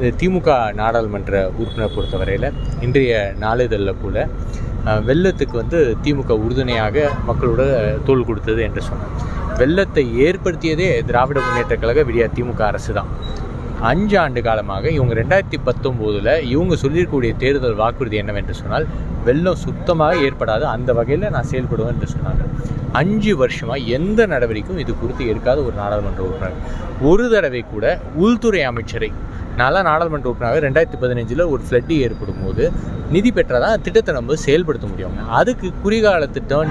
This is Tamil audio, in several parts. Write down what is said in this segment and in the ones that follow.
இது திமுக நாடாளுமன்ற உறுப்பினர் பொறுத்தவரையில் இன்றைய நாளிதழில் கூட வெள்ளத்துக்கு வந்து திமுக உறுதுணையாக மக்களோட தோள் கொடுத்தது என்று சொன்னார் வெள்ளத்தை ஏற்படுத்தியதே திராவிட முன்னேற்றக் கழக விடியா திமுக அரசு தான். அஞ்சு ஆண்டு காலமாக இவங்க ரெண்டாயிரத்தி பத்தொம்போதில் இவங்க சொல்லியிருக்கக்கூடிய தேர்தல் வாக்குறுதி என்னவென்று சொன்னால் வெள்ளம் சுத்தமாக ஏற்படாது அந்த வகையில் நான் செயல்படுவேன் என்று சொன்னாங்க. அஞ்சு வருஷமாக எந்த நடவடிக்கையும் இது குறித்து எடுக்காத ஒரு நாடாளுமன்ற உறுப்பினர். ஒரு தடவை கூட உள்துறை அமைச்சரை நான்லாம் நாடாளுமன்ற உறுப்பினராக ரெண்டாயிரத்தி பதினஞ்சில் ஒரு ஃப்ளட்டு ஏற்படும் போது நிதி பெற்றாதான் திட்டத்தை நம்ம செயல்படுத்த முடியும். அதுக்கு குறிகால திட்டம்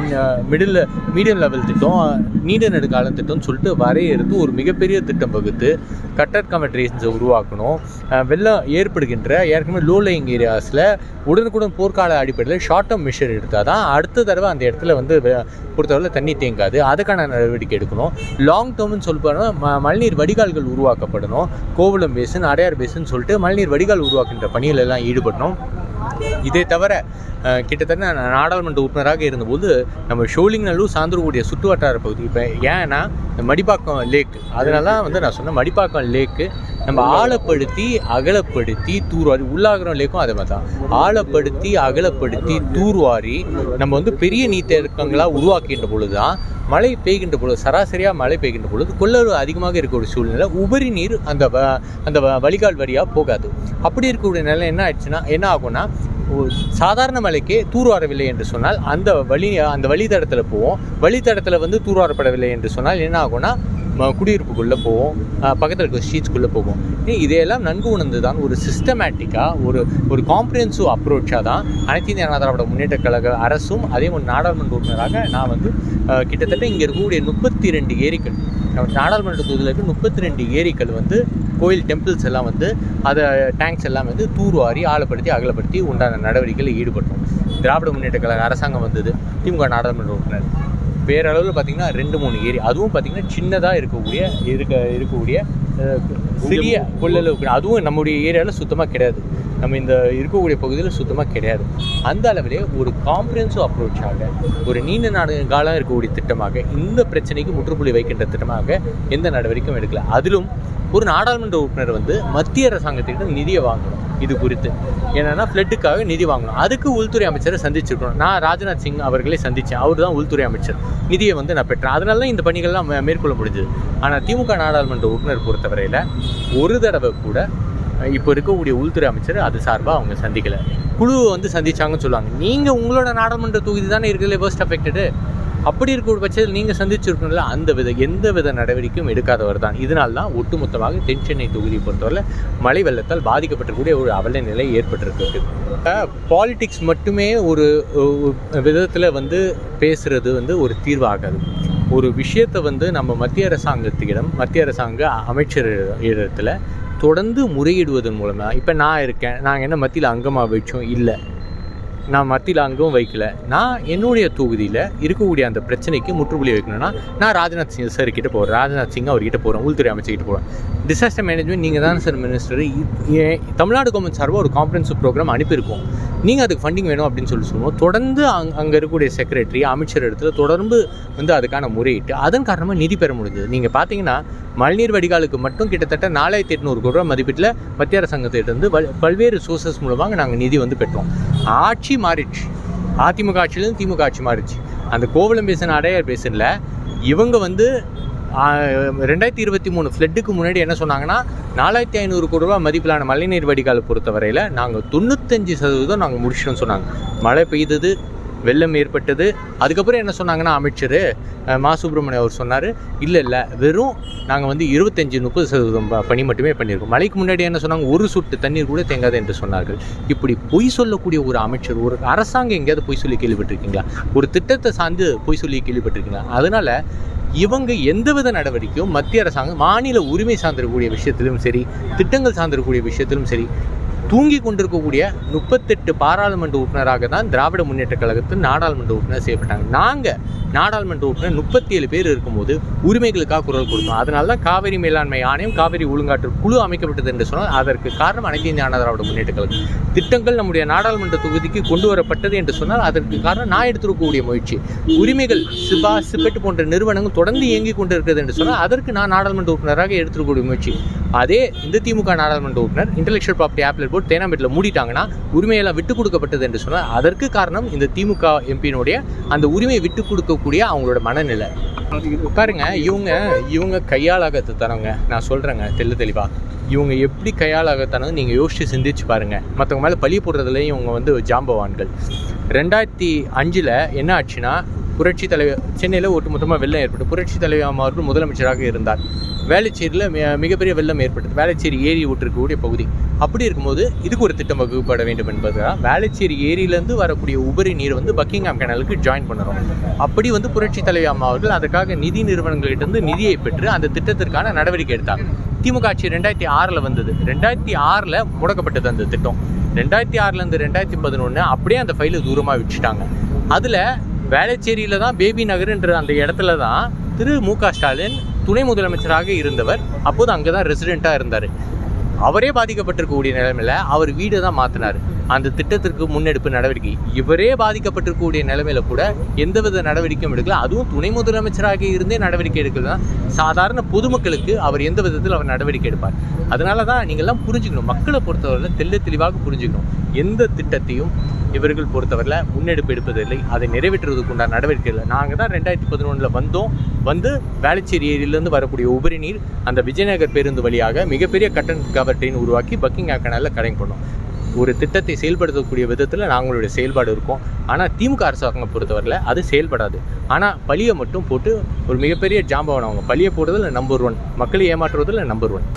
மிடில் மீடியம் லெவல் திட்டம் நீண்ட நெடுக்கால திட்டம்னு சொல்லிட்டு வரையறுத்து ஒரு மிகப்பெரிய திட்டம் வகுத்து கட்டட் கமெட்ரேஷன்ஸை உருவாக்கணும். வெள்ளம் ஏற்படுகின்ற ஏற்கனவே லோ லைங் ஏரியாஸில் உடனுக்குடன் போர்க்கால அடிப்படையில் ஷார்ட் டேர்ம் மிஷர் எடுத்தால் தான் அடுத்த தடவை அந்த இடத்துல வந்து வெ- பொறுத்தவரையில் தண்ணி தேங்காது. அதுக்கான நடவடிக்கை எடுக்கணும். லாங் டேர்ம்னு சொல்லி ம மழைநீர் வடிகால்கள் உருவாக்கப்படணும். கோவளம் பேசன் அடையார் பேஸுன்னு சொல்லிட்டு மழைநீர் வடிகால் உருவாக்கின்ற பணியில் எல்லாம் ஈடுபடணும். இதே தவிர கிட்டத்தட்ட நாடாளுமன்ற உறுப்பினராக இருந்தபோது நம்ம ஷோலிங்கநல்லூர் சார்ந்துருக்கூடிய சுற்று வட்டார பகுதி. இப்போ ஏன்னா இந்த மடிப்பாக்கம் லேக் அதனால தான் வந்து நான் சொன்னேன் மடிப்பாக்கம் லேக்கு. நம்ம ஆழப்படுத்தி அகலப்படுத்தி தூர்வாரி உள்ளாகிற லேக்கும் அதே மாதிரி தான். ஆழப்படுத்தி அகலப்படுத்தி தூர்வாரி நம்ம வந்து பெரிய நீர்த்தேக்கங்களாக உருவாக்கின்ற பொழுது தான் மழை பெய்கின்ற பொழுது சராசரியாக மழை பெய்கின்ற பொழுது கொள்ளளவு அதிகமாக இருக்கக்கூடிய சூழ்நிலை. உபரி நீர் அந்த வ- அந்த வ- வடிகால் வழியாக போகாது. அப்படி இருக்கக்கூடிய நிலை என்ன ஆயிடுச்சுன்னா என்ன ஆகும்னா சாதாரண மலைக்கே தூர்வாரவில்லை என்று சொன்னால் அந்த வழி அந்த வழித்தடத்தில் போவோம். வழித்தடத்தில் வந்து தூர்வாரப்படவில்லை என்று சொன்னால் என்ன ஆகும்னா ம- குடியிருப்புக்குள்ளே போவோம். பக்கத்தில் இருக்க ஸ்ட்ரீட்ஸ்குள்ளே போவோம். இதையெல்லாம் நன்கு உணர்ந்து தான் ஒரு சிஸ்டமேட்டிக்காக ஒரு ஒரு காம்ப்ரிஹென்சிவ் அப்ரோச்சாக தான் அனைத்து இந்திய அண்ணா திராவிட முன்னேற்ற கழக அரசும் அதே ஒரு நாடாளுமன்ற உறுப்பினராக நான் வந்து கிட்டத்தட்ட இங்கே இருக்கக்கூடிய முப்பத்தி ரெண்டு ஏரிகள். நம்ம நாடாளுமன்ற தொகுதியில் இருக்க முப்பத்தி ரெண்டு ஏரிகள் வந்து கோயில் டெம்பிள்ஸ் எல்லாம் வந்து அதை டேங்க்ஸ் எல்லாம் வந்து தூர்வாரி ஆழப்படுத்தி அகலப்படுத்தி உண்டான நடவடிக்கையில் ஈடுபட்டோம். திராவிட முன்னேற்ற கழக அரசாங்கம் வந்தது திமுக நாடாளுமன்ற உறுப்பினர். வேற அளவில் பார்த்தீங்கன்னா ரெண்டு மூணு ஏரி. அதுவும் பார்த்தீங்கன்னா சின்னதாக இருக்கக்கூடிய இருக்க இருக்கக்கூடிய சிறிய கொள்ளளவு அதுவும் நம்முடைய ஏரியாவில் சுத்தமாக கிடையாது. நம்ம இந்த இருக்கக்கூடிய பகுதியில் சுத்தமாக கிடையாது. அந்த அளவிலே ஒரு காம்ப்ரிஹென்சிவ் அப்ரோச்சாக ஒரு நீண்ட நாடு காலம் இருக்கக்கூடிய திட்டமாக இந்த பிரச்சனைக்கு முற்றுப்புள்ளி வைக்கின்ற திட்டமாக எந்த நடவடிக்கையும் எடுக்கல. அதிலும் ஒரு நாடாளுமன்ற உறுப்பினர் வந்து மத்திய அரசாங்கத்திட்ட நிதியை வாங்கணும் இது குறித்து. என்னன்னா ஃப்ளட்டுக்காக நிதி வாங்கணும். அதுக்கு உள்துறை அமைச்சரை சந்திச்சிருக்கணும். நான் ராஜ்நாத் சிங் அவர்களை சந்தித்தேன் அவர் தான் உள்துறை அமைச்சர். நிதியை வந்து நான் பெற்றேன். அதனால தான் இந்த பணிகள்லாம் மேற்கொள்ள முடிஞ்சது. ஆனால் திமுக நாடாளுமன்ற உறுப்பினர் பொறுத்தவரையில் ஒரு தடவை கூட இப்போ இருக்கக்கூடிய உள்துறை அமைச்சர் அது சார்பாக அவங்க சந்திக்கலை. குழுவை வந்து சந்திச்சாங்கன்னு சொல்லுவாங்க. நீங்கள் உங்களோட நாடாளுமன்ற தொகுதி தானே இருக்கிறதுல ஃபர்ஸ்ட் அஃபெக்டடு அப்படி இருக்கிற பட்சத்தில் நீங்கள் சந்திச்சிருக்கணும்ல அந்த வித எந்த வித நடவடிக்கையும் எடுக்காதவர் தான். இதனால் தான் ஒட்டுமொத்தமாக தென் சென்னை தொகுதியை பொறுத்தவரை மழை வெள்ளத்தால் பாதிக்கப்பட்டக்கூடிய ஒரு அவல நிலை ஏற்பட்டிருக்கு. பாலிடிக்ஸ் மட்டுமே ஒரு விதத்தில் வந்து பேசுகிறது வந்து ஒரு தீர்வாகாது. ஒரு விஷயத்தை வந்து நம்ம மத்திய அரசாங்கத்திடம் மத்திய அரசாங்க அமைச்சர் இடத்துல தொடர்ந்து முறையிடுவதன் மூலமாக இப்போ நான் இருக்கேன் நாங்கள் என்ன மத்தியில் அங்கமாக வச்சோம்? இல்லை. நான் மத்தியில் அங்கும் வைக்கல. நான் என்னுடைய தொகுதியில் இருக்கக்கூடிய அந்த பிரச்சனைக்கு முற்றுப்புள்ளி வைக்கணும்னா நான் ராஜ்நாத் சிங் சார் கிட்ட போகிறேன் ராஜ்நாத் சிங் அவர்கிட்ட போகிறேன் உள்துறை அமைச்சர்கிட்ட போகிறேன் டிசாஸ்டர் மேனேஜ்மெண்ட் நீங்கள் தான் சார் மினிஸ்டர் தமிழ்நாடு கவர்மெண்ட் சார்பாக ஒரு காம்ப்ரன்சிவ் ப்ரோக்ராம் அனுப்பியிருக்கோம். நீங்கள் அதுக்கு ஃபண்டிங் வேணும் அப்படின்னு சொல்லி சொல்லுவோம் தொடர்ந்து அங் அங்கே இருக்கக்கூடிய செக்ரட்டரி அமைச்சர் இடத்துல தொடர்ந்து வந்து அதுக்கான முறையிட்டு அதன் காரணமாக நிதி பெற முடிஞ்சது. நீங்கள் பார்த்தீங்கன்னா மழைநீர் வடிகாலுக்கு மட்டும் கிட்டத்தட்ட நாலாயிரத்தி எட்நூறு கோடி ரூபா மதிப்பீட்டில் மத்திய அரசாங்கத்திட்டருந்து பல்வேறு சோர்சஸ் மூலமாக நாங்கள் நிதி வந்து பெற்றோம். ஆட்சி மாறிடுச்சு. அதிமுக ஆட்சியிலேருந்து திமுக ஆட்சி மாறிடுச்சு. அந்த கோவலம் பேசின அடையார் பேசனில் இவங்க வந்து ரெண்டாயிரத்தி இருபத்தி மூணு ஃப்ளட்டுக்கு முன்னாடி என்ன சொன்னாங்கன்னா நாலாயிரத்தி ஐநூறு கோடி ரூபா மதிப்பிலான மழைநீர் வடிகால் பொறுத்தவரையில் நாங்கள் தொண்ணூத்தஞ்சு சதவீதம் நாங்கள் முடிச்சிட்டோம்னு சொன்னாங்க. மழை பெய்தது வெள்ளம் ஏற்பட்டது. அதுக்கப்புறம் என்ன சொன்னாங்கன்னா அமைச்சர் மா சுப்பிரமணியம் அவர் சொன்னார் இல்லை இல்லை வெறும் நாங்கள் வந்து இருபத்தஞ்சி முப்பது சதவீதம் பணி மட்டுமே பண்ணியிருக்கோம். மழைக்கு முன்னாடி என்ன சொன்னாங்க ஒரு சொட்டு தண்ணீர் கூட தேங்காது என்று சொன்னார்கள். இப்படி பொய் சொல்லக்கூடிய ஒரு அமைச்சர் ஒரு அரசாங்கம் எங்கேயாவது பொய் சொல்லி கேள்விப்பட்டிருக்கீங்களா? ஒரு திட்டத்தை சார்ந்து பொய் சொல்லி கேள்விப்பட்டிருக்கீங்களா? அதனால் இவங்க எந்தவித நடவடிக்கையும் மத்திய அரசாங்கம் மாநில உரிமை சார்ந்திருக்கக்கூடிய விஷயத்திலும் சரி திட்டங்கள் சார்ந்திருக்கக்கூடிய விஷயத்திலும் சரி தூங்கி கொண்டிருக்கக்கூடிய முப்பத்தெட்டு பாராளுமன்ற உறுப்பினராக தான் திராவிட முன்னேற்ற கழகத்தின் நாடாளுமன்ற உறுப்பினர் செய்யப்பட்டாங்க. நாங்கள் நாடாளுமன்ற உறுப்பினர் முப்பத்தி ஏழு பேர் இருக்கும்போது உரிமைகளுக்காக குரல் கொடுத்தோம். அதனால தான் காவிரி மேலாண்மை ஆணையம் காவிரி ஒழுங்காற்று குழு அமைக்கப்பட்டது என்று சொன்னால் அதற்கு காரணம் அனைத்து இந்திய அண்ணா திராவிட முன்னேற்ற கழகம். திட்டங்கள் நம்முடைய நாடாளுமன்ற தொகுதிக்கு கொண்டு வரப்பட்டது என்று சொன்னால் அதற்கு காரணம் நான் எடுத்திருக்கக்கூடிய முயற்சி. உரிமைகள் சிபா சிபெட் போன்ற நிறுவனங்கள் தொடர்ந்து இயங்கிக் கொண்டிருக்கிறது என்று சொன்னால் அதற்கு நான் நாடாளுமன்ற உறுப்பினராக எடுத்திருக்கக்கூடிய முயற்சி. அதே இந்த திமுக நாடாளுமன்ற உறுப்பினர் இன்டெலெக்சுவல் ப்ராப்பர்ட்டி ஆப்பிள் போர்டு தேனாம்பேட்டில் மூடிட்டாங்கன்னா உரிமையெல்லாம் விட்டு கொடுக்கப்பட்டது என்று சொன்னால் அதற்கு காரணம் இந்த திமுக எம்பியினுடைய அந்த உரிமையை விட்டு இருக்கக்கூடிய அவங்களோட மனநிலை. உட்காருங்க. இவங்க இவங்க கையாளாகத்து தரவங்க. நான் சொல்கிறேங்க தெள்ளு தெளிவா. இவங்க எப்படி கையாளாகத்தானது நீங்கள் யோசிச்சு சிந்திச்சு பாருங்கள் மற்றவங்க மேலே பழி போடுறதுலேயும் இவங்க வந்து ஜாம்பவான்கள். ரெண்டாயிரத்தி அஞ்சில் என்ன ஆச்சுன்னா புரட்சி தலைவர் சென்னையில் ஒட்டுமொத்தமாக வெள்ளம் ஏற்பட்டு புரட்சி தலைவர் அவர்கள் முதலமைச்சராக இருந்தார். வேளச்சேரியில் மிகப்பெரிய வெள்ளம் ஏற்பட்டது. வேளச்சேரி ஏரி ஊற்றிருக்கக்கூடிய பகுதி. அப்படி இருக்கும்போது இதுக்கு ஒரு திட்டம் வகுப்பட வேண்டும் என்பதுதான் வேளச்சேரி ஏரியிலேருந்து வரக்கூடிய உபரி நீர் வந்து பக்கிங்ஹாம் கேனலுக்கு ஜாயின் பண்ணுறோம். அப்படி வந்து புரட்சி தலைவர் அம்மா அவர்கள் அதற்காக நிதி நிறுவனங்களிடந்து நிதியை பெற்று அந்த திட்டத்திற்கான நடவடிக்கை எடுத்தாங்க. திமுக ஆட்சி ரெண்டாயிரத்தி ஆறில் வந்தது. ரெண்டாயிரத்தி ஆறில் முடக்கப்பட்டது அந்த திட்டம். ரெண்டாயிரத்தி ஆறுலேருந்து ரெண்டாயிரத்தி பதினொன்று அப்படியே அந்த ஃபைலை தூரமாக வச்சுட்டாங்க அதில் வேளச்சேரியில் தான் பேபி நகர்ன்ற அந்த இடத்துல தான் திரு மு க ஸ்டாலின் துணை முதலமைச்சராக இருந்தவர். அப்போது அங்கே தான் ரெசிடெண்ட்டாக இருந்தார். அவரே பாதிக்கப்பட்டிருக்கக்கூடிய நிலைமையில் அவர் வீடை தான் மாற்றினார் அந்த திட்டத்திற்கு முன்னெடுப்பு நடவடிக்கை. இவரே பாதிக்கப்பட்டிருக்கக்கூடிய நிலைமையில கூட எந்தவித நடவடிக்கையும் எடுக்கல. அதுவும் துணை முதலமைச்சராக இருந்தே நடவடிக்கை எடுக்கலாம் சாதாரண பொதுமக்களுக்கு அவர் எந்த விதத்தில் அவர் நடவடிக்கை எடுப்பார். அதனால தான் நீங்கள்லாம் புரிஞ்சுக்கணும். மக்களை பொறுத்தவரையில் தெள்ள தெளிவாக புரிஞ்சுக்கணும். எந்த திட்டத்தையும் இவர்கள் பொறுத்தவரையில் முன்னெடுப்பு எடுப்பதில்லை. அதை நிறைவேற்றுவதற்கு உண்டான நடவடிக்கை இல்லை. நாங்கள் தான் ரெண்டாயிரத்தி பதினொன்றில் வந்தோம். வந்து வேளச்சேரி ஏரியிலேருந்து வரக்கூடிய உபரி நீர் அந்த விஜயநகர் பேருந்து வழியாக மிகப்பெரிய கட்டன் கவர் ட்ரெயின் உருவாக்கி பக்கிங் கனாலில் கனெக்ட் பண்ணோம் ஒரு திட்டத்தை செயல்படுத்தக்கூடிய விதத்தில் நாங்களுடைய செயல்பாடு இருக்கும். ஆனால் திமுக அரசாங்கம் பொறுத்தவரையில் அது செயல்படாது. ஆனால் பழியை மட்டும் போட்டு ஒரு மிகப்பெரிய ஜாம்பவன் அவங்க. பழியை போடுறதுல நம்பர் ஒன் மக்களை ஏமாற்றுவதில் நம்பர் ஒன்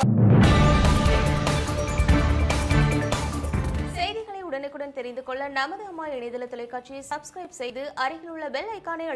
செய்திகளை உடனுக்குடன் தெரிந்து கொள்ள நமது அம்மா இணையதள தொலைக்காட்சியை சப்ஸ்கிரைப் செய்து அருகில் உள்ள பெல் ஐக்கானை